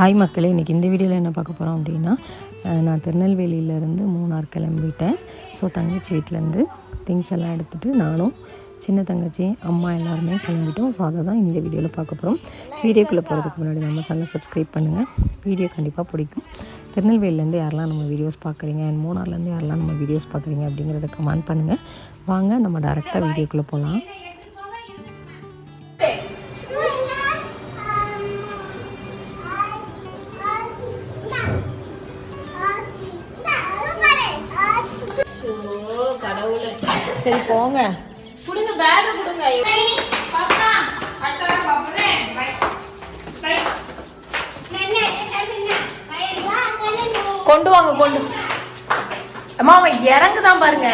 Hi மக்களே இன்றைக்கி இந்த வீடியோவில் என்ன பார்க்க போகிறோம் அப்படின்னா நான் திருநெல்வேலியிலேருந்து மூணார் கிளம்பிட்டேன். ஸோ தங்கச்சி வீட்டிலேருந்து திங்ஸ் எல்லாம் எடுத்துகிட்டு நானும் சின்ன தங்கச்சி அம்மா எல்லாருமே கிளம்பிட்டோம். ஸோ அதை தான் இந்த வீடியோவில் பார்க்க போகிறோம் வீடியோக்குள்ளே போகிறதுக்கு முன்னாடி நம்ம சேனலை சப்ஸ்கிரைப் பண்ணுங்கள் வீடியோ கண்டிப்பாக பிடிக்கும். திருநெல்வேலியிலேருந்து யாரெல்லாம் நம்ம வீடியோஸ் பார்க்குறீங்க அண்ட் மூணார்லேருந்து யாரெல்லாம் நம்ம வீடியோஸ் பார்க்குறீங்க அப்படிங்கிறத கமெண்ட் பண்ணுங்கள் வாங்க நம்ம டேரெக்டாக வீடியோக்குள்ளே போகலாம் சரி போங்க. கொடுங்க பேக் கொடுங்க. பாப்பா அட்டா பாப்பனே பை பை கொண்டு வாங்க கொண்டு. அம்மா அவன் இறங்குதான் பாருங்க.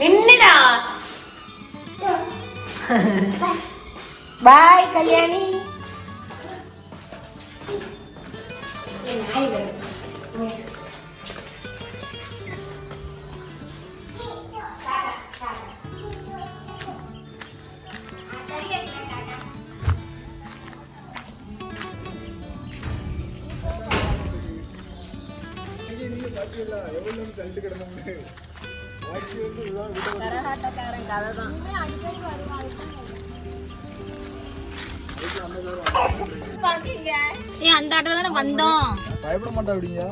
நின்னுடா. பாய் கல்யாணி. நாய் கரகாட்டக்காரன் கதை தான் அடிக்கடி வருவாங்க ஏய் அந்த ஆட்டோ தானே வந்தோம். பயப்பட மாட்டா அப்படிங்க.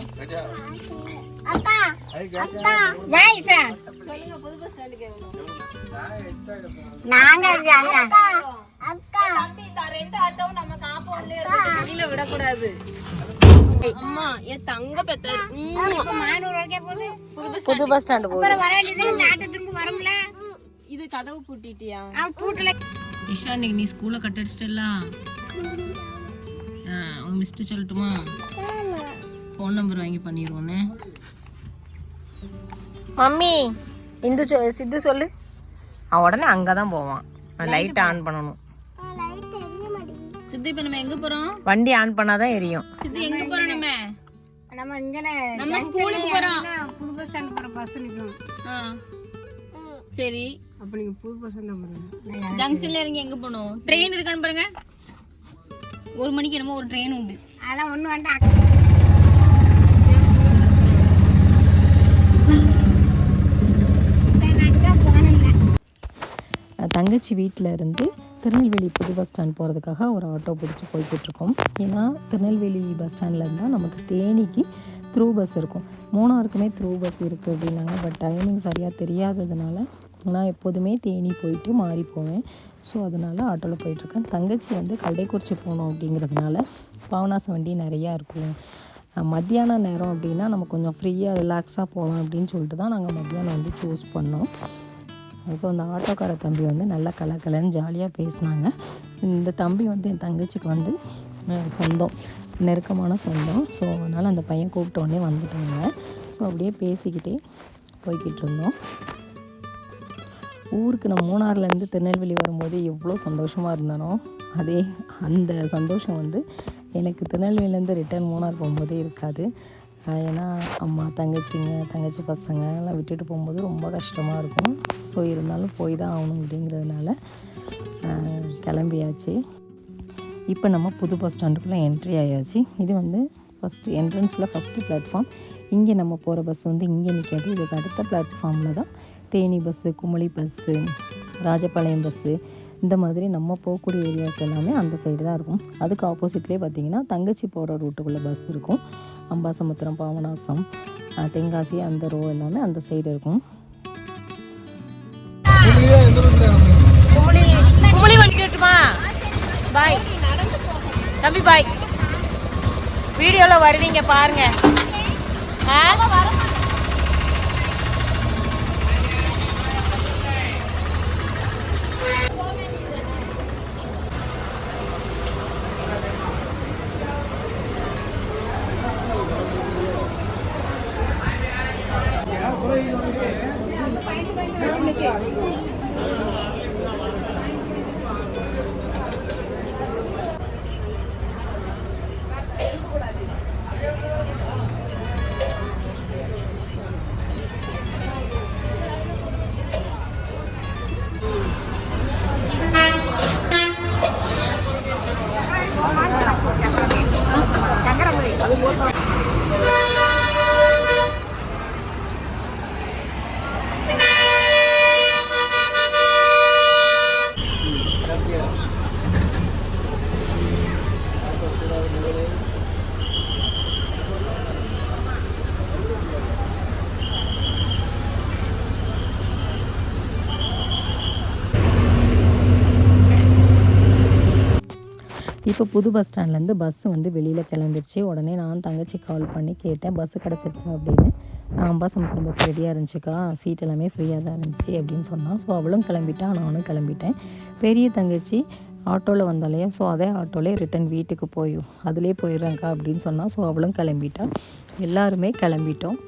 தம்பி இந்த ரெண்டு ஆட்டோவும் நம்ம காம்பவுண்ட்லயே இருக்கு. வெளியில விட கூடாது அம்மா என் தங்க பெத்தாரு புது. பஸ் ஸ்டாண்டு போகுது. இது கதவு பூட்டிட்டியா? இஷா இன்னைக்கு நீ ஸ்கூலை கட் அடிச்சிட்டலாம் உங்க மிஸ்ட்டு சொல்லட்டுமா? ஃபோன் நம்பர் வாங்கி பண்ணிடுவோன்னே மம்மி இந்து சொ சித்து சொல்லு. அவன் உடனே அங்கே தான் போவான் லைட் ஆன் பண்ணணும். சித்தி இப்ப நம்ம எங்க போறோம்? வண்டி ஆன் பண்ணாதான் எரியும். சித்தி எங்க போறோம் நம்ம? நம்ம இங்கன நம்ம ஸ்கூலுக்கு போறோம். புது பஸ் ஸ்டாண்ட் போற பஸ் நிக்கும் ஆ. சரி. அப்ப நீங்க புது பஸ் தான் போறீங்க ஜங்ஷன்ல இறங்கி எங்க போகணும்? ட்ரெயின் இருக்கான்னு பாருங்க. ஒரு மணிக்கு என்னமோ ஒரு ட்ரெயின் உண்டு. அதெல்லாம் ஒண்ணு வேண்டாம். தங்கச்சி வீட்டில் இருந்து திருநெல்வேலி புது பஸ் ஸ்டாண்ட் போகிறதுக்காக ஒரு ஆட்டோ பிடிச்சி போய்கிட்டு இருக்கோம் ஏன்னா திருநெல்வேலி பஸ் ஸ்டாண்டில் இருந்தால் நமக்கு தேனிக்கு த்ரூ பஸ் இருக்கும். மூணாருக்குமே த்ரூ பஸ் இருக்குது அப்படின்னாங்க. பட் டைமிங் சரியாக தெரியாததுனால நான் எப்போதுமே தேனி போயிட்டு மாறி போவேன். ஸோ அதனால் ஆட்டோவில் போயிட்டுருக்கேன். தங்கச்சி வந்து கடைக்குறிச்சி போகணும் அப்படிங்கிறதுனால பாவனாச வண்டி நிறையா இருக்கும். மத்தியான நேரம் அப்படின்னா நம்ம கொஞ்சம் ஃப்ரீயாக ரிலாக்ஸாக போகலாம் அப்படின்னு சொல்லிட்டு தான் நாங்கள் மத்தியானம் வந்து சூஸ் பண்ணோம். ஸோ அந்த ஆட்டோக்கார தம்பி வந்து நல்லா கலக்கலன்னு ஜாலியாக பேசினாங்க. இந்த தம்பி வந்து என் தங்கச்சிக்கு வந்து சொந்தம் நெருக்கமான சொந்தம். ஸோ அதனால் அந்த பையன் கூப்பிட்ட உடனே வந்துட்டாங்க. ஸோ அப்படியே பேசிக்கிட்டே போய்கிட்டு இருந்தோம். ஊருக்கு நான் மூணாறுலேருந்து திருநெல்வேலி வரும்போது எவ்வளோ சந்தோஷமாக இருந்தானோ அதே அந்த சந்தோஷம் வந்து எனக்கு திருநெல்வேலியிலேருந்து ரிட்டர்ன் மூணார் போகும்போதே இருக்காது. ஏன்னா அம்மா தங்கச்சிங்க தங்கச்சி பசங்க எல்லாம் விட்டுட்டு போகும்போது ரொம்ப கஷ்டமாக இருக்கும். ஸோ இருந்தாலும் போய் தான் ஆகணும் அப்படிங்கிறதுனால கிளம்பியாச்சு. இப்போ நம்ம புது பஸ் ஸ்டாண்டுக்குள்ளே என்ட்ரி ஆயாச்சு. இது வந்து ஃபஸ்ட்டு என்ட்ரன்ஸில் ஃபஸ்ட்டு பிளாட்ஃபார்ம் இங்கே நம்ம போகிற பஸ் வந்து இங்கே நிற்காது இதுக்கு அடுத்த பிளாட்ஃபார்மில் தான் Theni bus Kumily bus Rajapalayam bus இந்த மாதிரி நம்ம போகக்கூடிய ஏரியாவுக்கு எல்லாமே அந்த சைடு தான் இருக்கும். அதுக்கு ஆப்போசிட்லேயே பார்த்தீங்கன்னா தங்கச்சி போகிற ரூட்டுக்குள்ளே பஸ் இருக்கும். அம்பாசமுத்திரம் பாவனாசம் தென்காசி அந்த ரோ எல்லாமே அந்த சைடு இருக்கும். குமளி குமளி பாய் தம்பி பாய் வீடியோவில் வருவீங்க பாருங்கள் ஆ? இப்போ புது பஸ் ஸ்டாண்ட்லேருந்து பஸ் வந்து வெளியில் கிளம்பிருச்சு. உடனே நான் தங்கச்சி கால் பண்ணி கேட்டேன் பஸ்ஸு கிடச்சிருச்சா? அப்படின்னு. அம்பாசமுத்திரம் பஸ் ரெடியாக இருந்துச்சுக்கா. சீட் எல்லாமே ஃப்ரீயாக தான் இருந்துச்சு அப்படின்னு சொன்னான். ஸோ அவளும் கிளம்பிட்டா நானும் கிளம்பிட்டேன். பெரிய தங்கச்சி ஆட்டோவில் வந்தாலேயே ஸோ அதே ஆட்டோலே ரிட்டன் வீட்டுக்கு போய் அதிலே போயிடுறேங்க்கா அப்படின்னு சொன்னால் ஸோ அவளும் கிளம்பிட்டா. எல்லாருமே கிளம்பிட்டோம்.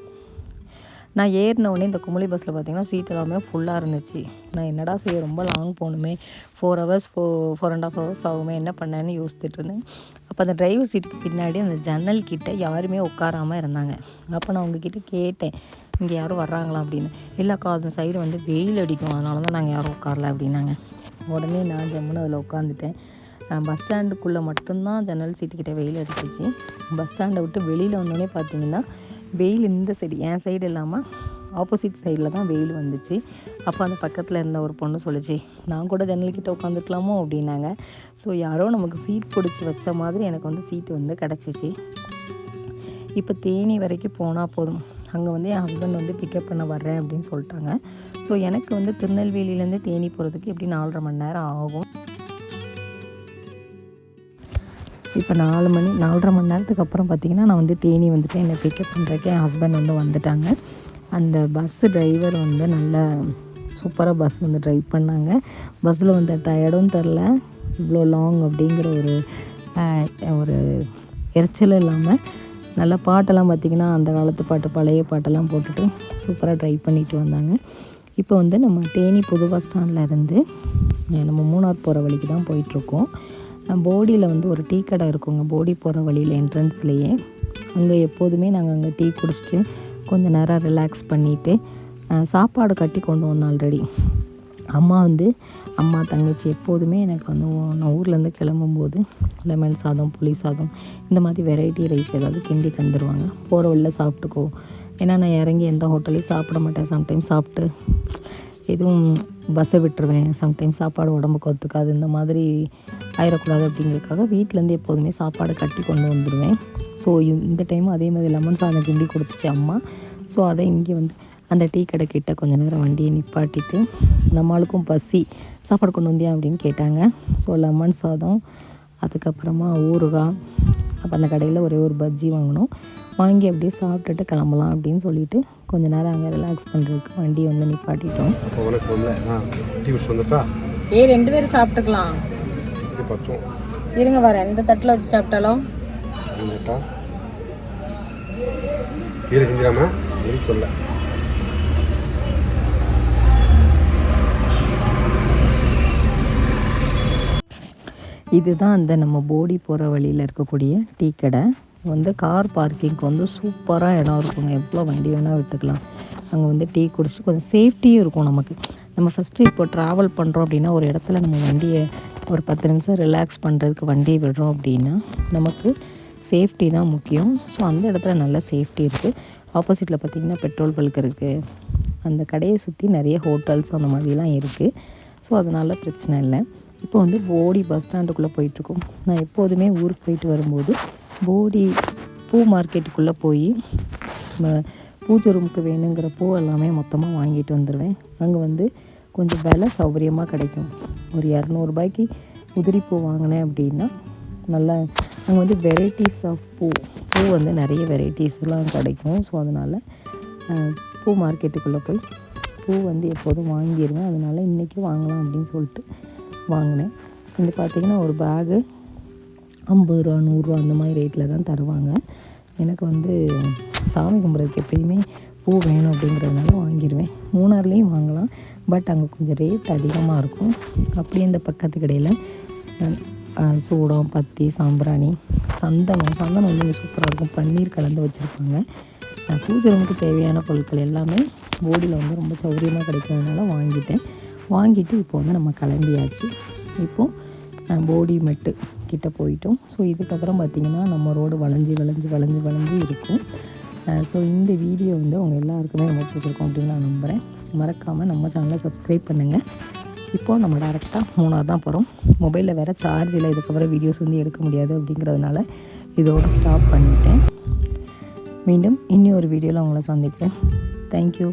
நான் ஏறின உடனே இந்த குமுளி பஸ்ஸில் பார்த்தீங்கன்னா சீட் எல்லாமே ஃபுல்லாக இருந்துச்சு. நான் என்னடா செய்ய ரொம்ப லாங் போகணுமே. Four hours four four and half hours ஆகுமே என்ன பண்ணேன்னு யோசிச்சுட்டு இருந்தேன். அப்போ அந்த டிரைவர் சீட்டுக்கு பின்னாடி அந்த ஜன்னல் கிட்டே யாருமே உட்காராமல் இருந்தாங்க. அப்போ நான் உங்ககிட்ட கேட்டேன் இங்கே யாரும் வர்றாங்களா? அப்படின்னு. இல்லைக்கா அந்த சைடு வந்து வெயில் அடிக்கும். அதனால தான் நாங்கள் யாரும் உட்காரல அப்படின்னாங்க. உடனே நான் ஜம்முன்னு அதில் உட்காந்துட்டேன் பஸ் ஸ்டாண்டுக்குள்ளே மட்டும்தான் ஜன்னல் சீட்டுக்கிட்ட வெயில் அடிச்சிச்சு. பஸ் ஸ்டாண்டை விட்டு வெளியில் வந்தோடனே பார்த்தீங்கன்னா வெயில் இந்த சைடு என் சைடு இல்லாமல் ஆப்போசிட் சைடில் தான் வெயில் வந்துச்சு. அப்போ அந்த பக்கத்தில் இருந்த ஒரு பொண்ணு சொல்லுச்சு நான் கூட ஜன்னல்கிட்ட உட்காந்துக்கலாமோ அப்படின்னாங்க. ஸோ யாரோ நமக்கு சீட் பிடிச்சி வச்ச மாதிரி எனக்கு வந்து சீட்டு வந்து கிடச்சிச்சு. இப்போ தேனி வரைக்கும் போனால் போதும். அங்கே வந்து என் ஹஸ்பண்ட் வந்து பிக்கப் பண்ண வர்றேன் அப்படின்னு சொல்லிட்டாங்க. ஸோ எனக்கு வந்து திருநெல்வேலியிலேருந்து தேனி போகிறதுக்கு எப்படி நாலரை மணி நேரம் ஆகும்? இப்போ நாலு மணி நாலரை மணி நேரத்துக்கு அப்புறம் பார்த்தீங்கன்னா நான் வந்து தேனி வந்துட்டு என்னை பிக்கப் பண்ணுறதுக்கு என் ஹஸ்பண்ட் வந்து வந்துட்டாங்க. அந்த பஸ்ஸு டிரைவர் வந்து நல்ல சூப்பராக பஸ் வந்து ட்ரைவ் பண்ணாங்க. பஸ்ஸில் வந்து டயர்டும் தெரில இவ்வளோ லாங் அப்படிங்கிற ஒரு ஒரு எரிச்சலும் இல்லாமல் நல்ல பாட்டெல்லாம் பார்த்திங்கன்னா அந்த காலத்து பாட்டு பழைய பாட்டெல்லாம் போட்டுட்டு சூப்பராக ட்ரைவ் பண்ணிட்டு வந்தாங்க. இப்போ வந்து நம்ம தேனி புது பஸ் ஸ்டாண்டில் இருந்து நம்ம மூணார் போகிற வழிக்கு தான் போயிட்டுருக்கோம் போடியில் வந்து ஒரு டீ கடை இருக்குங்க. போடி போகிற வழியில் என்ட்ரன்ஸ்லேயே. அங்கே எப்போதுமே நாங்கள் அங்கே டீ குடிச்சிட்டு கொஞ்சம் நேரம் ரிலாக்ஸ் பண்ணிவிட்டு சாப்பாடு கட்டி கொண்டு வந்தோம் ஆல்ரெடி அம்மா வந்து அம்மா தங்கச்சி எப்போதுமே எனக்கு வந்து நான் ஊர்லேருந்து கிளம்பும்போது லெமன் சாதம் புளி சாதம் இந்த மாதிரி வெரைட்டி ரைஸ் ஏதாவது கிண்டி தந்துடுவாங்க போகிற வழியில் சாப்பிட்டுக்கோ. ஏன்னா நான் இறங்கி எந்த ஹோட்டலையும் சாப்பிட மாட்டேன். சம்டைம்ஸ் சாப்பிட்டு எதுவும் பஸ்ஸை விட்டுருவேன். சம்டைம்ஸ் சாப்பாடு உடம்புக்கு ஒத்துக்காது. இந்த மாதிரி ஆயிடக்கூடாது அப்படிங்கிறதுக்காக வீட்டிலேருந்து எப்போதுமே சாப்பாடு கட்டி கொண்டு வந்துடுவேன் ஸோ இந்த டைம் அதே மாதிரி லெமன் சாதம் கிண்டி கொடுத்துச்சு அம்மா. ஸோ அதை இங்கே வந்து அந்த டீ கடை கிட்ட கொஞ்ச நேரம் வண்டியை நிப்பாட்டிட்டு நம்மளுக்கும் பசி சாப்பாடு கொண்டு வந்தியா அப்படின்னு கேட்டாங்க. ஸோ லெமன் சாதம் அதுக்கப்புறமா ஊறுகாய் அப்போ அந்த கடையில் ஒரே ஒரு பஜ்ஜி வாங்கினோம். வாங்கி அப்படியே சாப்பிட்டுட்டு கிளம்பலாம் அப்படின்னு சொல்லிட்டு கொஞ்ச நேரம் அங்கே ரிலாக்ஸ் பண்ணுறதுக்கு வண்டியை வந்து நிப்பாட்டிட்டோம். ஏ ரெண்டு பேரும் சாப்பிட்டுக்கலாம். இது பத்தும்? இருங்க வரேன் எந்த தட்டில் வச்சு சாப்பிட்டாலும். வந்துட்டா கீரை செஞ்சிடாம எரி தொல்லை. இதுதான் அந்த நம்ம போடி போகிற வழியில் இருக்கக்கூடிய டீ கடை. வந்து கார் பார்க்கிங்க்கு வந்து சூப்பராக இடம் இருக்குங்க. எவ்வளோ வண்டி வேணால் விட்டுக்கலாம் அங்கே வந்து டீ குடிச்சிட்டு கொஞ்சம் சேஃப்டியும் இருக்கும் நமக்கு. நம்ம ஃபஸ்ட்டு இப்போ ட்ராவல் பண்ணுறோம் அப்படின்னா ஒரு இடத்துல நம்ம வண்டியை ஒரு பத்து நிமிஷம் ரிலாக்ஸ் பண்ணுறதுக்கு வண்டியை விடுறோம் அப்படின்னா நமக்கு சேஃப்டி தான் முக்கியம். ஸோ அந்த இடத்துல நல்ல சேஃப்டி இருக்குது ஆப்போசிட்டில் பார்த்திங்கன்னா பெட்ரோல் பல்க் இருக்குது அந்த கடையை சுற்றி நிறைய ஹோட்டல்ஸ் அந்த மாதிரிலாம் இருக்குது ஸோ அதனால் பிரச்சனை இல்லை. இப்போ வந்து போடி பஸ் ஸ்டாண்டுக்குள்ளே போயிட்டுருக்கோம். நான் எப்போதுமே ஊருக்கு போயிட்டு வரும்போது போடி பூ மார்க்கெட்டுக்குள்ளே போய் பூஜை ரூமுக்கு வேணுங்கிற பூ எல்லாமே மொத்தமாக வாங்கிட்டு வந்துடுவேன் அங்கே வந்து கொஞ்சம் விலை சௌகரியமாக கிடைக்கும். ஒரு இரநூறுபாய்க்கு உதிரிப்பூ வாங்கினேன் அப்படின்னா நல்லா அங்கே வந்து வெரைட்டிஸ் ஆஃப் பூ பூ வந்து நிறைய வெரைட்டிஸ்லாம் கிடைக்கும். ஸோ அதனால் பூ மார்க்கெட்டுக்குள்ளே போய் பூ வந்து எப்போதும் வாங்கிடுவேன் அதனால இன்றைக்கி வாங்கலாம் அப்படின்னு சொல்லிட்டு வாங்கினேன். இது பார்த்திங்கன்னா ஒரு பேகு ஐம்பது ரூபா நூறுரூவா அந்த மாதிரி ரேட்டில் தான் தருவாங்க. எனக்கு வந்து சாமி கும்பிட்றதுக்கு எப்பயுமே பூ வேணும் அப்படிங்கிறதுனால வாங்கிடுவேன் மூணார்லேயும் வாங்கலாம். பட் அங்கே கொஞ்சம் ரேட் அதிகமாக இருக்கும். அப்படியே இந்த பக்கத்து கடையில் சூடம் பத்தி சாம்பிராணி சந்தனம் சந்தனம் வந்து இங்கே சூப்பராக இருக்கும். பன்னீர் கலந்து வச்சுருப்பாங்க. பூஜை ரூமுக்கு தேவையான பொருட்கள் எல்லாமே போடியில் வந்து ரொம்ப சௌகரியமாக கிடைக்கிறதுனால வாங்கிட்டேன். வாங்கிட்டு இப்போ வந்து நம்ம கிளம்பியாச்சு. இப்போது போடி மெட்டு கிட்ட போயிட்டோம். ஸோ இதுக்கப்புறம் பார்த்திங்கன்னா நம்ம ரோடு வளைஞ்சி வளைஞ்சி வளைஞ்சி வளைஞ்சி இருக்கும். ஸோ இந்த வீடியோ வந்து அவங்க எல்லாருக்குமே ரொம்ப பிடிச்சிருக்கும் அப்படின்னு நான் நம்புகிறேன் மறக்காமல் நம்ம சேனலை சப்ஸ்கிரைப் பண்ணுங்கள் இப்போது நம்ம டேரெக்டாக மூணார் தான் போகிறோம் மொபைலில் வேறு சார்ஜ் இல்லை இதுக்கப்புறம் வீடியோஸ் வந்து எடுக்க முடியாது அப்படிங்கிறதுனால இதோட ஸ்டாப் பண்ணிட்டேன். மீண்டும் இன்னொரு வீடியோவில் உங்களை சந்திக்கிறேன். தேங்க்யூ